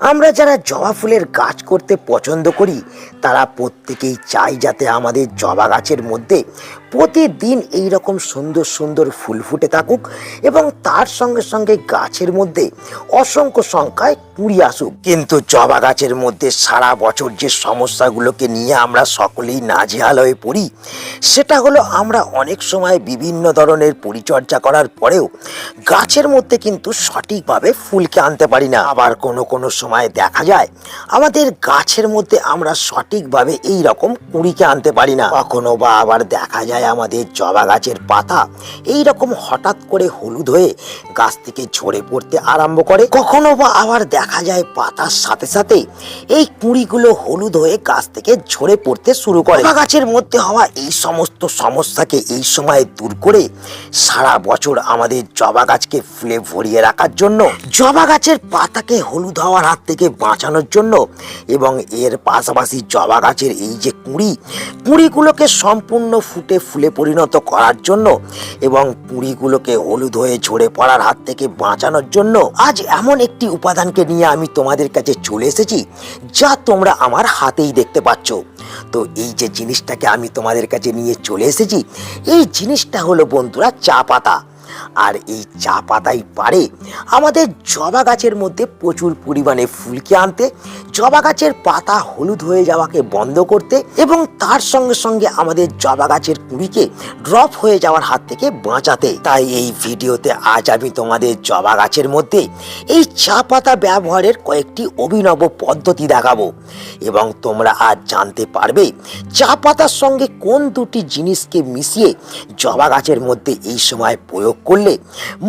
আমরা যারা জবা ফুলের গাছ করতে পছন্দ করি, তারা প্রত্যেকেই চাই যাতে আমাদের জবা গাছের মধ্যে প্রতিদিন এই রকম সুন্দর সুন্দর ফুল ফুটে থাকুক এবং তার সঙ্গে সঙ্গে গাছের মধ্যে অসংখ্য সংখ্যায় কুড়ি আসুক। কিন্তু জবা গাছের মধ্যে সারা বছর যে সমস্যাগুলোকে নিয়ে আমরা সকলেই নাজেহাল হয়ে পড়ি, সেটা হলো আমরা অনেক সময় বিভিন্ন ধরনের পরিচর্যা করার পরেও গাছের মধ্যে কিন্তু সঠিকভাবে ফুলকে আনতে পারি না। আবার কোনো কোনো সময় দেখা যায়, আমাদের গাছের মধ্যে আমরা সঠিকভাবে এই রকম কুড়িকে আনতে পারি না। কখনো বা আবার দেখা যায় আমাদের জবা গাছের পাতা। এই রকম হঠাৎ করে হলুদ হয়ে গাছ থেকে ঝরে পড়তে আরম্ভ করে। কখনো বা আবার দেখা যায় পাতার সাথে সাথে এই কুড়িগুলো হলুদ হয়ে গাছ থেকে ঝরে পড়তে শুরু করে। জবা গাছের মধ্যে হওয়া এই সমস্ত সমস্যাকে এই সময় দূর করে সারা বছর আমাদের জবা গাছকে ফুলে ভরিয়ে রাখার জন্য, জবা গাছের পাতাকে হলুদ হওয়ার হাত থেকে বাঁচানোর জন্য এবং এর পাশাপাশি জবা গাছের এই যে কুঁড়ি, কুঁড়িগুলোকে সম্পূর্ণ ফুটে ফুলে পরিণত করার জন্য এবং পুঁড়িগুলোকে হলুদ হয়ে ঝরে পড়ার হাত থেকে বাঁচানোর জন্য আজ এমন একটি উপাদানকে নিয়ে আমি তোমাদের কাছে চলে এসেছি, যা তোমরা আমার হাতেই দেখতে পাচ্ছ। তো এই যে জিনিসটাকে আমি তোমাদের কাছে নিয়ে চলে এসেছি, এই জিনিসটা হলো বন্ধুরা চা পাতা। আর এই চা পাতাই পারে আমাদের জবা গাছের মধ্যে প্রচুর পরিমাণে ফুলকে আনতে, জবা গাছের পাতা হলুদ হয়ে যাওয়াকে বন্ধ করতে এবং তার সঙ্গে সঙ্গে আমাদের জবা গাছের কুড়িকে ড্রপ হয়ে যাওয়ার হাত থেকে বাঁচাতে। তাই এই ভিডিওতে আজ আমি তোমাদের জবা গাছের মধ্যে এই চা পাতা ব্যবহারের কয়েকটি অভিনব পদ্ধতি দেখাবো এবং তোমরা আজ জানতে পারবে চা পাতার সঙ্গে কোন দুটি জিনিসকে মিশিয়ে জবা গাছের মধ্যে এই সময় প্রয়োগ করলে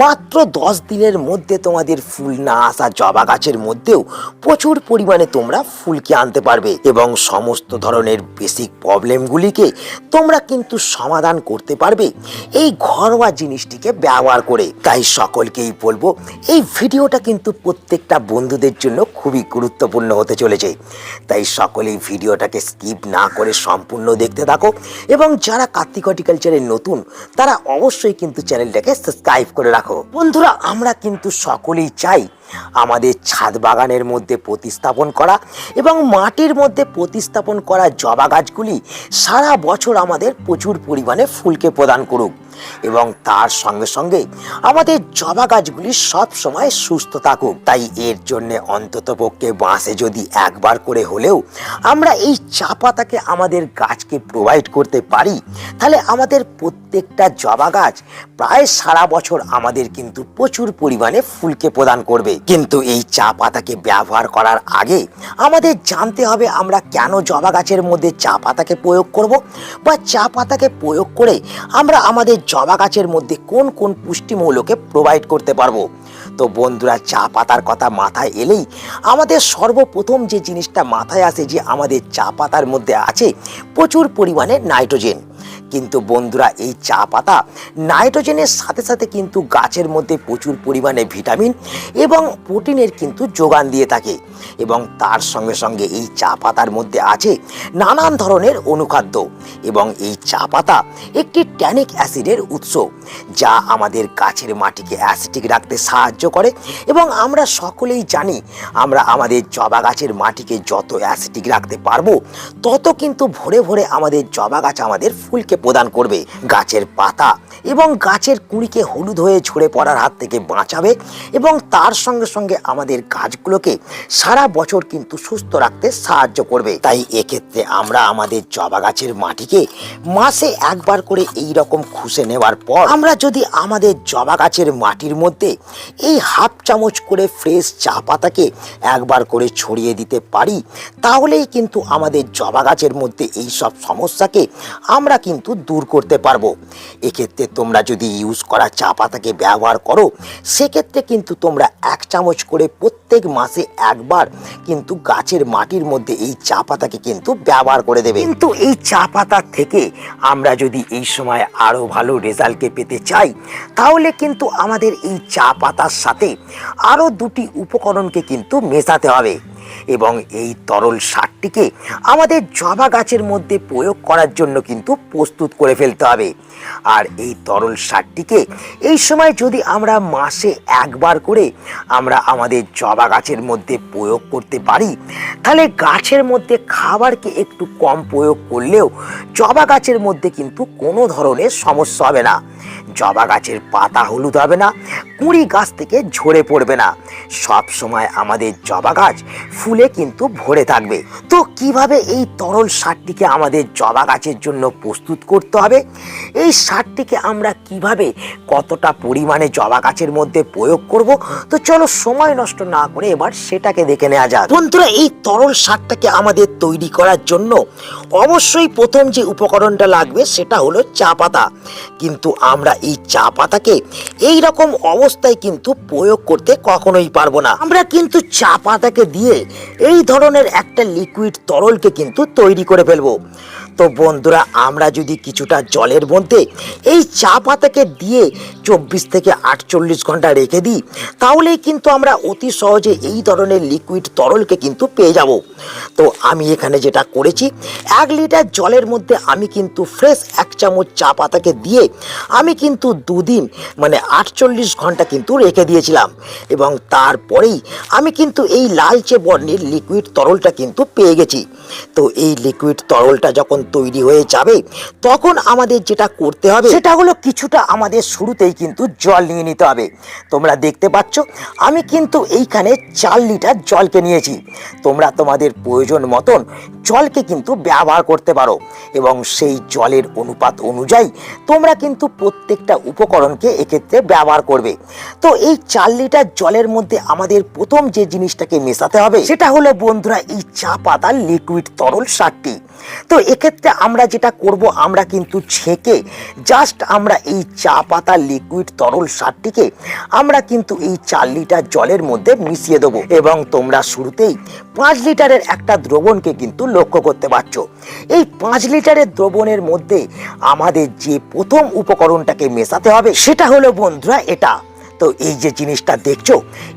মাত্র দশ দিনের মধ্যে তোমাদের ফুল না আসা জবা গাছের মধ্যেও প্রচুর পরিমাণে তোমরা ফুলকে আনতে পারবে এবং সমস্ত ধরনের বেসিক প্রবলেমগুলিকে তোমরা কিন্তু সমাধান করতে পারবে এই ঘরোয়া জিনিসটিকে ব্যবহার করে। তাই সকলকেই বলব, এই ভিডিওটা কিন্তু প্রত্যেকটা বন্ধুদের জন্য খুবই গুরুত্বপূর্ণ হতে চলেছে। তাই সকলেই ভিডিওটাকে স্কিপ না করে সম্পূর্ণ দেখতে থাকো এবং যারা কার্তিক হর্টিকালচারের নতুন, তারা অবশ্যই কিন্তু চ্যানেলটাকে সাবস্ক্রাইব করে রাখো। বন্ধুরা, আমরা কিন্তু সকলেই চাই আমাদের ছাদ বাগানের মধ্যে প্রতিস্থাপন করা এবং মাটির মধ্যে প্রতিস্থাপন করা জবা গাছগুলি সারা বছর আমাদের প্রচুর পরিমাণে ফুলকে প্রদান করুক। এবং তার সঙ্গে সঙ্গে আমাদের জবা গাছগুলি সব সময় সুস্থ থাকুক। তাই এর জন্য অন্তত পক্ষে বাঁশে যদি একবার করে হলেও আমরা এই চা পাতাকে আমাদের গাছকে প্রোভাইড করতে পারি, তাহলে আমাদের প্রত্যেকটা জবা গাছ প্রায় সারা বছর আমাদের কিন্তু প্রচুর পরিমাণে ফুলকে প্রদান করবে। কিন্তু এই চা পাতাকে ব্যবহার করার আগে আমাদের জানতে হবে আমরা কেন জবা গাছের মধ্যে চা পাতাকে প্রয়োগ করব, বা চা পাতাকে প্রয়োগ করে আমরা আমাদের জবা গাছের মধ্যে কোন কোন পুষ্টিমূলকে প্রোভাইড করতে পারব? তো বন্ধুরা, চা পাতার কথা মাথায় এলেই আমাদের সর্বপ্রথম যে জিনিসটা মাথায় আসে যে আমাদের চা পাতার মধ্যে আছে প্রচুর পরিমাণে নাইট্রোজেন। কিন্তু বন্ধুরা, এই চা পাতা নাইট্রোজেনের সাথে সাথে কিন্তু গাছের মধ্যে প্রচুর পরিমাণে ভিটামিন এবং প্রোটিনের কিন্তু যোগান দিয়ে থাকে এবং তার সঙ্গে সঙ্গে এই চা পাতার মধ্যে আছে নানান ধরনের অনুখাদ্য এবং এই চা পাতা একটি ট্যানিক অ্যাসিডের উৎস যা আমাদের গাছের মাটিকে অ্যাসিডিক রাখতে সাহায্য করে এবং আমরা সকলেই জানি আমরা আমাদের জবা গাছের মাটিকে যত অ্যাসিডিক রাখতে পারব, তত কিন্তু ভরে ভরে আমাদের জবা গাছ আমাদের ফুলকে প্রদান করবে। গাছের পাতা এবং গাছের কুঁড়িকে হলুদ হয়ে ঝরে পড়ার হাত থেকে বাঁচাবে এবং তার সঙ্গে সঙ্গে আমাদের গাছগুলোকে সারা বছর কিন্তু সুস্থ রাখতে সাহায্য করবে। তাই এক্ষেত্রে আমরা আমাদের জবা গাছের মাটিকে মাসে একবার করে এই রকম খুশে নেওয়ার পর আমরা যদি আমাদের জবা গাছের মাটির মধ্যে এই হাফ চামচ করে ফ্রেশ চা পাতাকে একবার করে ছড়িয়ে দিতে পারি, তাহলেই কিন্তু আমাদের জবা গাছের মধ্যে এই সব সমস্যাকে আমরা কিন্তু দূর করতে পারব। এক্ষেত্রে তোমরা যদি ইউজ করা চা পাতাকে ব্যবহার করো, সেক্ষেত্রে কিন্তু তোমরা এক চামচ করে প্রত্যেক মাসে একবার কিন্তু গাছের মাটির মধ্যে এই চা পাতাকে কিন্তু ব্যবহার করে দেবে। কিন্তু এই চা পাতা থেকে আমরা যদি এই সময় আরও ভালো রেজাল্টকে পেতে চাই, তাহলে কিন্তু আমাদের এই চা পাতার সাথে আরও দুটি উপকরণকে কিন্তু মেশাতে হবে। এবং এই তরল সারটিকে আমাদের জবা গাছের মধ্যে প্রয়োগ করার জন্য কিন্তু প্রস্তুত করে ফেলতে হবে। আর এই তরল সারটিকে এই সময় যদি আমরা মাসে একবার করে আমরা আমাদের জবা গাছের মধ্যে প্রয়োগ করতে পারি, তাহলে গাছের মধ্যে খাবারকে একটু কম প্রয়োগ করলেও জবা গাছের মধ্যে কিন্তু কোনো ধরনের সমস্যা হবে না। জবা গাছের পাতা হলুদ হবে না, কুড়ি গাছ থেকে ঝরে পড়বে না। সব সময় আমাদের জবা গাছ ফুলে কিন্তু ভরে থাকবে। তো কীভাবে এই তরল সারটিকে আমাদের জবা গাছের জন্য প্রস্তুত করতে হবে? এই সারটিকে আমরা কীভাবে কতটা পরিমাণে জবা গাছের মধ্যে প্রয়োগ করব? তো চলো সময় নষ্ট না করে এবার সেটাকে দেখে নেওয়া যাক। বন্ধুরা, এই তরল সারটাকে আমাদের তৈরি করার জন্য অবশ্যই প্রথম যে উপকরণটা লাগবে সেটা হলো চা পাতা। কিন্তু আমরা এই চা পাতাকে এই রকম অবস্থায় কিন্তু প্রয়োগ করতে কখনোই পারব না। আমরা কিন্তু চা পাতাকে দিয়ে এই ধরনের একটা লিকুইড তরলকে কিন্তু তৈরি করে ফেলব। তো বন্ধুরা, আমরা যদি কিছুটা জলের মধ্যে এই চা পাতাকে দিয়ে চব্বিশ থেকে আটচল্লিশ ঘণ্টা রেখে দিই, তাহলেই কিন্তু আমরা অতি সহজে এই ধরনের লিকুইড তরলকে কিন্তু পেয়ে যাব। তো আমি এখানে যেটা করেছি, এক লিটার জলের মধ্যে আমি কিন্তু ফ্রেশ এক চামচ চা পাতাকে দিয়ে আমি কিন্তু দুদিন মানে আটচল্লিশ ঘণ্টা কিন্তু রেখে দিয়েছিলাম এবং তারপরেই আমি কিন্তু এই লালচে বর্ণের লিকুইড তরলটা কিন্তু পেয়ে গেছি। তো এই লিকুইড তরলটা যখন তৈরি হয়ে যাবে, তখন আমাদের যেটা করতে হবে, সেটা হলো কিছুটা আমাদের শুরুতেই কিন্তু জল নিয়ে নিতে হবে। তোমরা দেখতে পাচ্ছ, আমি কিন্তু এইখানে চার লিটার জলকে নিয়েছি। তোমরা তোমাদের প্রয়োজন মতন জলকে কিন্তু ব্যবহার করতে পারো এবং সেই জলের অনুপাত অনুযায়ী তোমরা কিন্তু প্রত্যেকটা উপকরণকে এক্ষেত্রে ব্যবহার করবে। তো এই চার লিটার জলের মধ্যে আমাদের প্রথম যে জিনিসটাকে মেশাতে হবে, সেটা হলো বন্ধুরা এই চা পাতার লিকুইড তরল সারটি। তো এক্ষেত্রে আমরা যেটা করব, আমরা কিন্তু ছেঁকে জাস্ট আমরা এই চা পাতা লিকুইড তরল সারটিকে আমরা কিন্তু এই চার লিটার জলের মধ্যে মিশিয়ে দেবো এবং তোমরা শুরুতেই পাঁচ লিটারের একটা দ্রবণকে কিন্তু লক্ষ্য করতে পারছ। এই পাঁচ লিটারের দ্রবণের মধ্যে আমাদের যে প্রথম উপকরণটাকে মেশাতে হবে, সেটা হলো বন্ধুরা এটা। তো এই যে জিনিসটা দেখছ,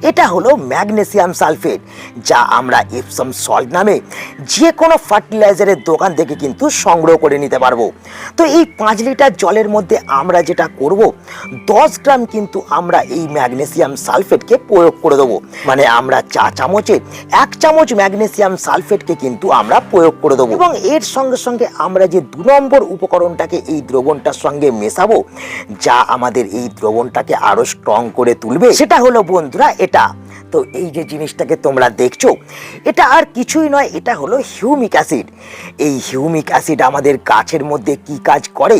এটা হলো ম্যাগনেসিয়াম সালফেট, যা আমরা এপসম সল্ট নামে যে কোনো ফার্টিলাইজারের দোকান থেকে কিন্তু সংগ্রহ করে নিতে পারব। তো এই পাঁচ লিটার জলের মধ্যে আমরা যেটা করব, দশ গ্রাম কিন্তু আমরা এই ম্যাগনেসিয়াম সালফেটকে প্রয়োগ করে দেবো। মানে আমরা চা চামচে এক চামচ ম্যাগনেসিয়াম সালফেটকে কিন্তু আমরা প্রয়োগ করে দেবো। এবং এর সঙ্গে সঙ্গে আমরা যে দু নম্বর উপকরণটাকে এই দ্রবণটার সঙ্গে মেশাবো, যা আমাদের এই দ্রবণটাকে আরও স্ট্রং করে তুলবে, সেটা হলো বন্ধুরা এটা। তো এই যে জিনিসটাকে তোমরা দেখছ, এটা আর কিছুই নয়, এটা হলো হিউমিক অ্যাসিড। এই হিউমিক অ্যাসিড আমাদের গাছের মধ্যে কি কাজ করে,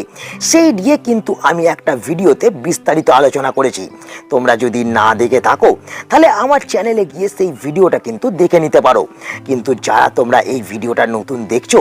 সেই নিয়ে কিন্তু আমি একটা ভিডিওতে বিস্তারিত আলোচনা করেছি। তোমরা যদি না দেখে থাকো, তাহলে আমার চ্যানেলে গিয়ে সেই ভিডিওটা কিন্তু দেখে নিতে পারো। কিন্তু যারা তোমরা এই ভিডিওটা নতুন দেখছ,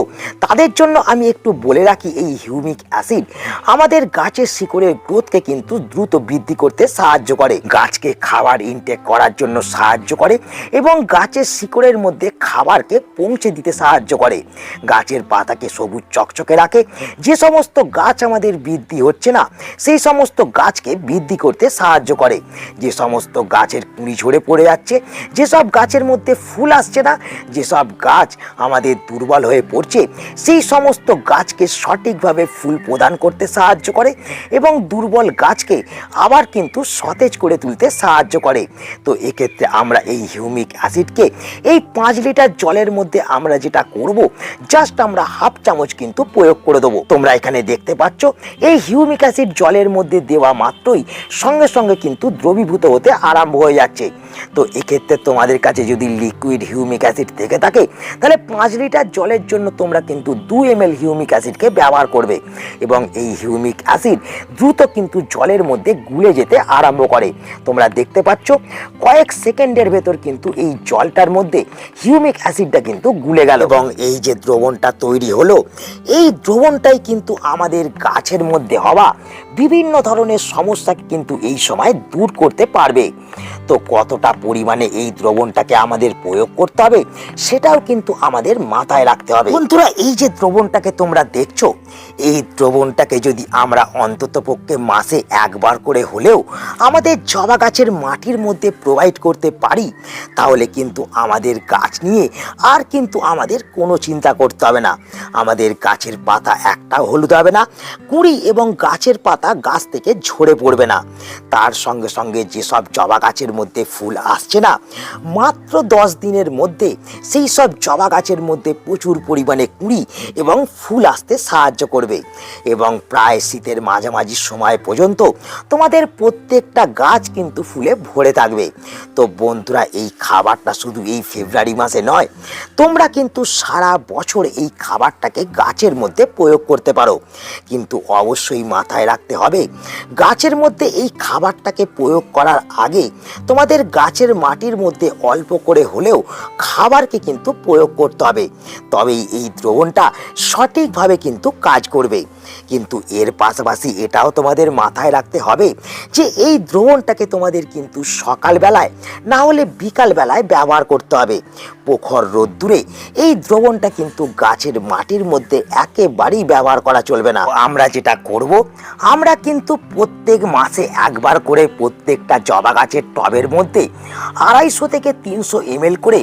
তাদের জন্য আমি একটু বলে রাখি, এই হিউমিক অ্যাসিড আমাদের গাছের শিকড়ের গ্রোথকে কিন্তু দ্রুত বৃদ্ধি করতে সাহায্য করে। গাছকে খাবার ইনটেক করার জন্য সাহায্য করে এবং গাছের শিকড়ের মধ্যে খাবারকে পৌঁছে দিতে সাহায্য করে। গাছের পাতাকে সবুজ চকচকে রাখে। যে সমস্ত গাছ আমাদের বৃদ্ধি হচ্ছে না, সেই সমস্ত গাছকে বৃদ্ধি করতে সাহায্য করে। যে সমস্ত গাছের কুঁড়ি ঝরে পড়ে যাচ্ছে যেসব গাছের মধ্যে ফুল আসছে না যেসব গাছ আমাদের দুর্বল হয়ে পড়ছে, সেই সমস্ত গাছকে সঠিকভাবে ফুল প্রদান করতে সাহায্য করে এবং দুর্বল গাছকে আবার কিন্তু সতেজ করে তুলতে সাহায্য করে। তো এক্ষেত্রে আমরা এই হিউমিক অ্যাসিডকে এই পাঁচ লিটার জলের মধ্যে আমরা যেটা করব, জাস্ট আমরা হাফ চামচ কিন্তু প্রয়োগ করে দেবো। তোমরা এখানে দেখতে পাচ্ছ, এই হিউমিক অ্যাসিড জলের মধ্যে দেওয়া মাত্রই সঙ্গে সঙ্গে কিন্তু দ্রবীভূত হতে আরম্ভ হয়ে যাচ্ছে। তো এক্ষেত্রে তোমাদের কাছে যদি লিকুইড হিউমিক অ্যাসিড থেকে থাকে, তাহলে পাঁচ লিটার জলের জন্য তোমরা কিন্তু দু এম এল হিউমিক অ্যাসিডকে ব্যবহার করবে। এবং এই হিউমিক অ্যাসিড দ্রুত কিন্তু জলের মধ্যে গুলে যেতে আরম্ভ করে। তোমরা দেখতে পাচ্ছ, কয়েক সেকেন্ডের ভেতর কিন্তু এই জলটার মধ্যে হিউমিক অ্যাসিডটা কিন্তু গুলে গেল। এবং এই যে দ্রবণটা তৈরি হলো, এই দ্রবণটাই কিন্তু আমাদের গাছের মধ্যে হওয়া বিভিন্ন ধরনের সমস্যাকে কিন্তু এই সময় দূর করতে পারবে। তো কতটা পরিমাণে এই দ্রবণটাকে আমাদের প্রয়োগ করতে হবে, সেটাও কিন্তু আমাদের মাথায় রাখতে হবে। বন্ধুরা, এই যে দ্রবণটাকে তোমরা দেখছ, এই দ্রবণটাকে যদি আমরা অন্তত পক্ষে মাসে একবার করে হলেও আমাদের জবা গাছের মাটির মধ্যে প্রোভাইড করতে পারি, তাহলে কিন্তু আমাদের গাছ নিয়ে আর কিন্তু আমাদের কোনো চিন্তা করতে হবে না। আমাদের গাছের পাতা একটাও হলুদ হবে না, কুড়ি এবং গাছের পাতা গাছ থেকে ঝরে পড়বে না। তার সঙ্গে সঙ্গে যেসব জবা গাছের মধ্যে ফুল আসছে না, মাত্র দশ দিনের মধ্যে সেই সব জবা গাছের মধ্যে প্রচুর পরিমাণে কুড়ি এবং ফুল আসতে সাহায্য করবে। এবং প্রায় শীতের মাঝামাঝি সময় পর্যন্ত তোমাদের প্রত্যেকটা গাছ কিন্তু ফুলে ভরে থাকবে। তো বন্ধুরা, এই খাবারটা শুধু এই ফেব্রুয়ারি মাসে নয়, তোমরা কিন্তু সারা বছর এই খাবারটাকে গাছের মধ্যে প্রয়োগ করতে পারো। কিন্তু অবশ্যই মাথায় রাখতে হবে। গাছের মধ্যে এই খাবারটাকে প্রয়োগ করার আগে তোমাদের গাছের মাটির মধ্যে অল্প করে হলেও খাবারকে কিন্তু প্রয়োগ করতে হবে। তবেই এই দ্রবণটা সঠিকভাবে কিন্তু কাজ করবে। কিন্তু এর পাশাপাশি এটাও তোমাদের মাথায় রাখতে হবে যে এই দ্রবণটাকে তোমাদের কিন্তু সকালবেলায়, না হলে বিকালবেলায় ব্যবহার করতে হবে। প্রখর রোদ্দুরে এই দ্রবণটা কিন্তু গাছের মাটির মধ্যে একেবারেই ব্যবহার করা চলবে না। আমরা যেটা করব, আমরা কিন্তু প্রত্যেক মাসে একবার করে প্রত্যেকটা জবা গাছের টবের মধ্যে আড়াইশো থেকে তিনশো এমএল করে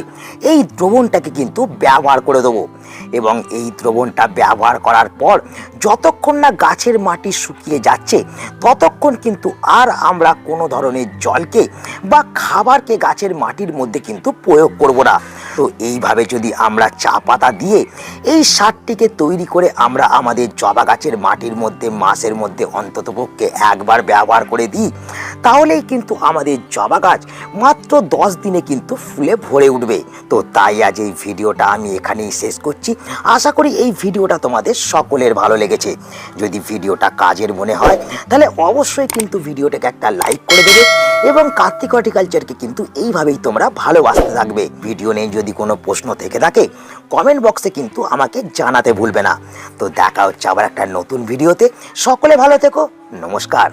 এই দ্রবণটাকে কিন্তু ব্যবহার করে দেবো। এবং এই দ্রবণটা ব্যবহার করার পর যতক্ষণ না গাছের মাটি শুকিয়ে যাচ্ছে, ততক্ষণ কিন্তু আর আমরা কোনো ধরনের জলকে বা খাবারকে গাছের মাটির মধ্যে কিন্তু প্রয়োগ করব না। তো এইভাবে যদি আমরা চা পাতা দিয়ে এই সারটিকে তৈরি করে আমরা আমাদের জবা গাছের মাটির মধ্যে মাসের মধ্যে অন্ততপক্ষে একবার ব্যবহার করে দিই, তাহলেই কিন্তু আমাদের জবা গাছ মাত্র দশ দিনে কিন্তু ফুলে ভরে উঠবে। তো তাই আজ এই ভিডিওটা আমি এখানেই শেষ করছি। আশা করি এই ভিডিওটা তোমাদের সকলের ভালো লেগেছে। যদি ভিডিওটা কাজের মনে হয়, তাহলে অবশ্যই কিন্তু ভিডিওটাকে একটা লাইক করে দেবে এবং কার্তিক হর্টিকালচারকে কিন্তু এইভাবেই তোমরা ভালোবাসতে থাকবে। ভিডিও নেই যদি কোনো প্রশ্ন থেকে থাকে কমেন্ট বক্সে কিন্তু আমাকে জানাতে ভুলবে না। তো দেখা হচ্ছে আবার একটা নতুন ভিডিওতে সকলে ভালো থেকো। নমস্কার।